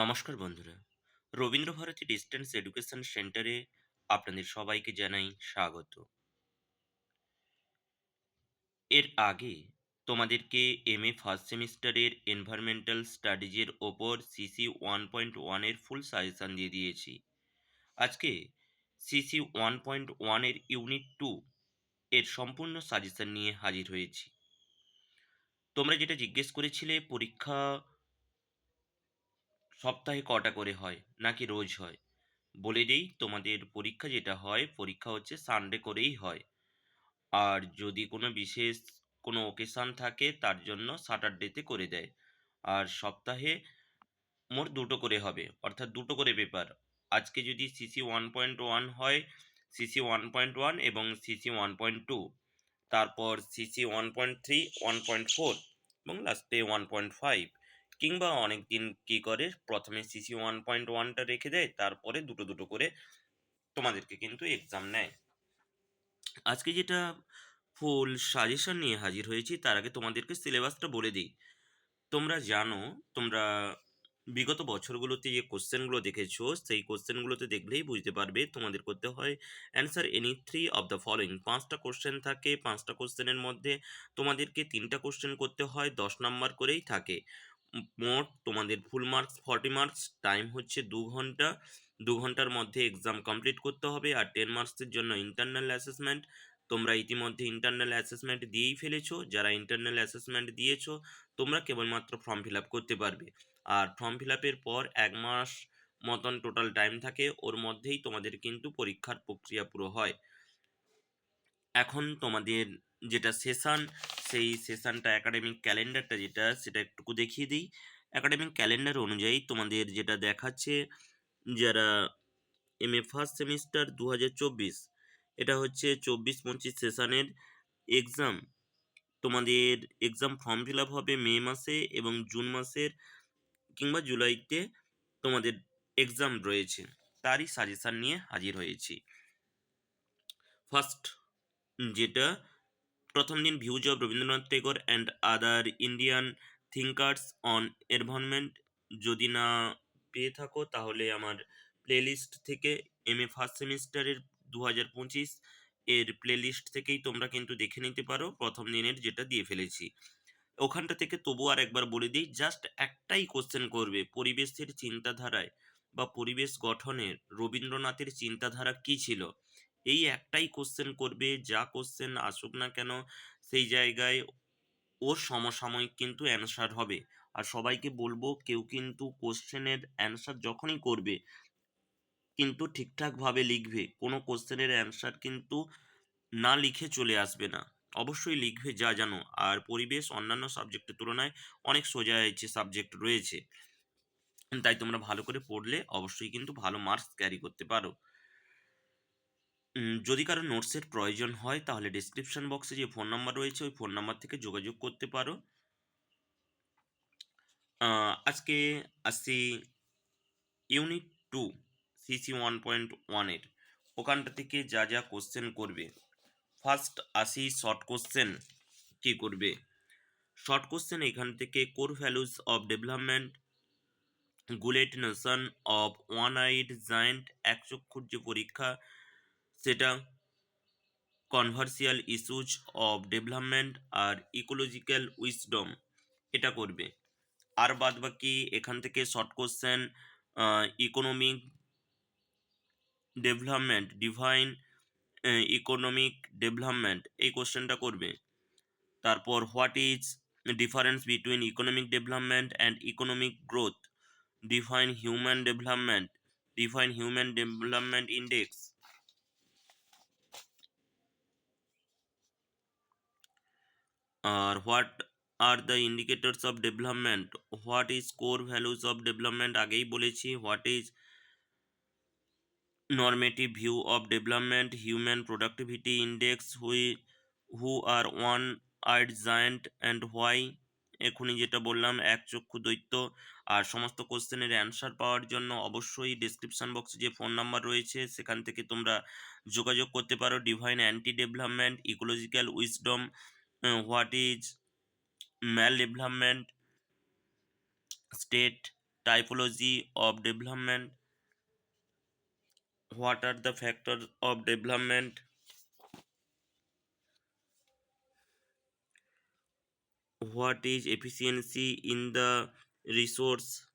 নমস্কার বন্ধুরা Rabindra Bharati distance education সেন্টারে আপনাদের সবাইকে জানাই স্বাগত এর আগে তোমাদেরকে এম এ ফার্স্ট সেমিস্টারের এনভায়রনমেন্টাল স্টাডিজের ওপর সিসি ওয়ান পয়েন্ট ওয়ানের ফুল সাজেশান দিয়ে দিয়েছি আজকে সিসি ওয়ান পয়েন্ট ওয়ানের ইউনিট টু এর সম্পূর্ণ সাজেশান নিয়ে হাজির হয়েছি তোমরা যেটা জিজ্ঞেস করেছিলে পরীক্ষা সপ্তাহে কটা করে হয় নাকি রোজ হয় বলে দিই তোমাদের পরীক্ষা যেটা হয় পরীক্ষা হচ্ছে সানডে করেই হয় আর যদি কোনো বিশেষ কোনো ওকেশান থাকে তার জন্য স্যাটারডেতে করে দেয় আর সপ্তাহে মোট দুটো করে হবে অর্থাৎ দুটো করে পেপার আজকে যদি সিসি ওয়ান পয়েন্ট ওয়ান হয় সিসি ওয়ান পয়েন্ট ওয়ান এবং সিসি ওয়ান পয়েন্ট টু তারপর CC one point three one point four এবং লাস্টে ওয়ান পয়েন্ট ফাইভ কিংবা অনেক দিন কী করে প্রথমে সিসি ওয়ান পয়েন্ট ওয়ানটা রেখে দেয় তারপরে দুটো দুটো করে তোমাদেরকে কিন্তু এক্সাম নেয় আজকে যেটা ফুল সাজেশন নিয়ে হাজির হয়েছি তার আগে তোমাদেরকে সিলেবাসটা বলে দিই তোমরা জানো তোমরা বিগত বছরগুলোতে যে কোশ্চেনগুলো দেখেছো সেই কোশ্চেনগুলোতে দেখলেই বুঝতে পারবে তোমাদের করতে হয় answer any three of the following পাঁচটা কোশ্চেন থাকে পাঁচটা কোশ্চেনের মধ্যে তোমাদেরকে তিনটা কোশ্চেন করতে হয় দশ নাম্বার করেই থাকে মোট তোমাদের full marks forty marks time হচ্ছে দু ঘন্টা দু ঘন্টার মধ্যে এক্সাম কমপ্লিট করতে হবে আর টেন মার্কসের জন্য ইন্টারনাল অ্যাসেসমেন্ট তোমরা ইতিমধ্যে ইন্টারনাল অ্যাসেসমেন্ট দিয়েই ফেলেছো যারা ইন্টারনাল অ্যাসেসমেন্ট দিয়েছো তোমরা কেবলমাত্র ফর্ম ফিল আপ করতে পারবে আর ফর্ম ফিল আপের পর এক মাস মতন টোটাল টাইম থাকে ওর মধ্যেই তোমাদের কিন্তু পরীক্ষার প্রক্রিয়া পুরো হয় এখন তোমাদের যেটা সেশান সেই সেশানটা অ্যাকাডেমিক ক্যালেন্ডারটা যেটা সেটা একটুকু দেখিয়ে দিই অ্যাকাডেমিক ক্যালেন্ডার অনুযায়ী তোমাদের যেটা দেখাচ্ছে যারা এম এ ফার্স্ট সেমিস্টার দু এটা হচ্ছে চব্বিশ পঁচিশ সেশানের এক্সাম তোমাদের এক্সাম ফর্ম ফিল আপ হবে মে মাসে এবং জুন মাসের কিংবা জুলাইতে তোমাদের এক্সাম রয়েছে তারই সাজেশান নিয়ে হাজির হয়েছি ফার্স্ট যেটা প্রথম দিন views of Rabindranath Tagore and other Indian thinkers on environment যদি না পেয়ে থাকো তাহলে আমার প্লেলিস্ট থেকে এম এ ফার্স্ট সেমিস্টারের দু হাজার পঁচিশ এর প্লেলিস্ট থেকেই তোমরা কিন্তু দেখে নিতে পারো প্রথম দিনের যেটা দিয়ে ফেলেছি ওখানটা থেকে তবু আর একবার বলে দিই জাস্ট একটাই কোশ্চেন করবে পরিবেশের চিন্তাধারায় বা পরিবেশ গঠনের রবীন্দ্রনাথের চিন্তাধারা কি ছিল এই একটাই কোশ্চেন করবে যা কোশ্চেন আসুক না কেন সেই জায়গায় ওর সমসাময়িক কিন্তু অ্যান্সার হবে আর সবাইকে বলবো কেউ কিন্তু কোশ্চেনের অ্যান্সার যখনই করবে কিন্তু ঠিকঠাকভাবে লিখবে কোনো কোশ্চেনের অ্যান্সার কিন্তু না লিখে চলে আসবে না অবশ্যই লিখবে যা জানো আর পরিবেশ অন্যান্য সাবজেক্টের তুলনায় অনেক সোজা হয়েছে সাবজেক্ট রয়েছে তাই তোমরা ভালো করে পড়লে অবশ্যই কিন্তু ভালো মার্কস ক্যারি করতে পারো যদি কারো নোটসের প্রয়োজন হয় তাহলে ডিসক্রিপশান বক্সে যে ফোন নাম্বার রয়েছে ওই ফোন নাম্বার থেকে যোগাযোগ করতে পারো আজকে আসি unit two CC one point ওয়ানের ওখানটা থেকে যা যা কোশ্চেন করবে ফার্স্ট আসি শর্ট কোশ্চেন কি করবে শর্ট কোশ্চেন এখান থেকে core values of development Goulet notion of one eyed giant এক চক্ষুর যে পরীক্ষা সেটা কনভার্সিয়াল ইস্যুজ অফ ডেভেলপমেন্ট আর ইকোলজিক্যাল উইসডম এটা করবে আর বাদ বাকি এখান থেকে short question economic development define economic development এই কোশ্চেনটা করবে তারপর what is difference between economic development and economic growth define human development define human development index R what are the indicators of development what is core values of development আগেই বলেছি what is normative view of development human productivity index who who are one eyed giant and why এখনই যেটা বললাম এক চক্ষু দৈত্য আর সমস্ত কোশ্চেনের অ্যান্সার পাওয়ার জন্য অবশ্যই ডিসক্রিপশান বক্সে যে ফোন নাম্বার রয়েছে সেখান থেকে তোমরা যোগাযোগ করতে পারো define anti development ecological wisdom Um, what is maldevelopment, state, typology of development, what are the factors of development, what is efficiency in the resource,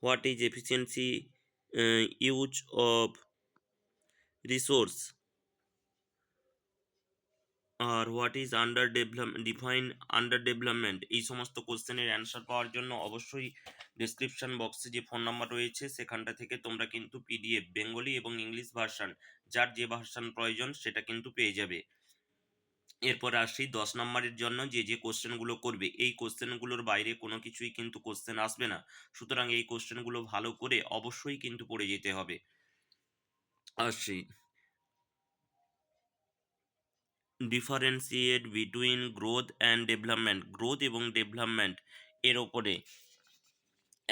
what is efficiency uh, use of resource, R what is under develop define under development এই সমস্ত কোশ্চেনের answer পাওয়ার জন্য অবশ্যই description বক্সে যে phone number রয়েছে সেখানটা থেকে তোমরা কিন্তু পিডিএফ বেঙ্গলি এবং ইংলিশ ভার্সান যার যে ভার্সান প্রয়োজন সেটা কিন্তু পেয়ে যাবে এরপর আসি দশ নম্বরের জন্য যে যে কোশ্চেনগুলো করবে এই কোশ্চেনগুলোর বাইরে কোনো কিছুই কিন্তু কোশ্চেন আসবে না সুতরাং এই কোশ্চেনগুলো ভালো করে অবশ্যই কিন্তু পড়ে যেতে হবে আসি differentiate between growth and development growth এবং ডেভেলপমেন্ট এর ওপরে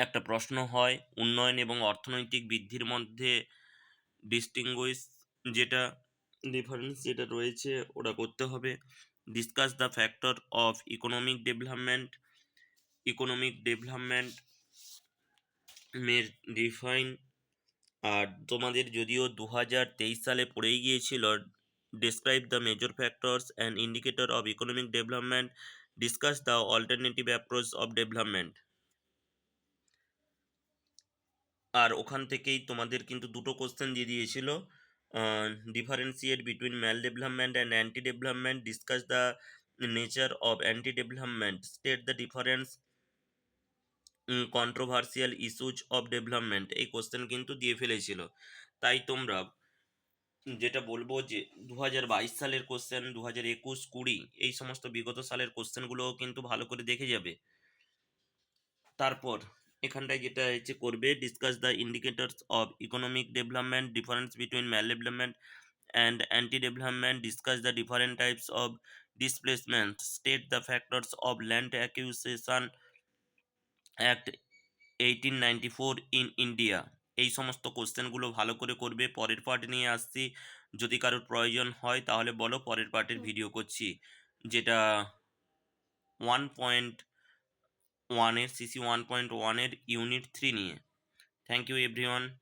একটা প্রশ্ন হয় উন্নয়ন এবং অর্থনৈতিক বৃদ্ধির মধ্যে ডিস্টিংগুইশ যেটা ডিফারেন্স যেটা রয়েছে ওটা করতে হবে discuss the factor of economic development economic development মের ডিফাইন আর তোমাদের যদিও দু হাজার তেইশ সালে পড়েই গিয়েছিল describe the major factors and indicator of economic development discuss the alternative approach of development আর ওখান থেকেই তোমাদের কিন্তু দুটো কোশ্চেন দিয়ে দিয়েছিল differentiate between mal development and anti development discuss the nature of anti development state the difference controversial issues of development এই question কিন্তু দিয়ে ফেলেছিল তাই তোমরা যেটা বলবো যে দু সালের কোশ্চেন দু হাজার একুশ কুড়ি এই সমস্ত বিগত সালের কোশ্চেনগুলোও কিন্তু ভালো করে দেখে যাবে তারপর এখানটায় যেটা হচ্ছে করবে discuss the indicators of economic development difference between mal development and anti development discuss the different types of displacement state the factors of land acquisition act eighteen ninety four in India এই সমস্ত কোশ্চেনগুলো ভালো করে করবে পরের part নিয়ে আসছি যদি কারোর প্রয়োজন হয় তাহলে বলো পরের পার্টের ভিডিও করছি যেটা ওয়ান পয়েন্ট ওয়ানের সিসি ওয়ান পয়েন্ট ওয়ানের ইউনিট থ্রি নিয়ে থ্যাংক ইউ এভরিওয়ান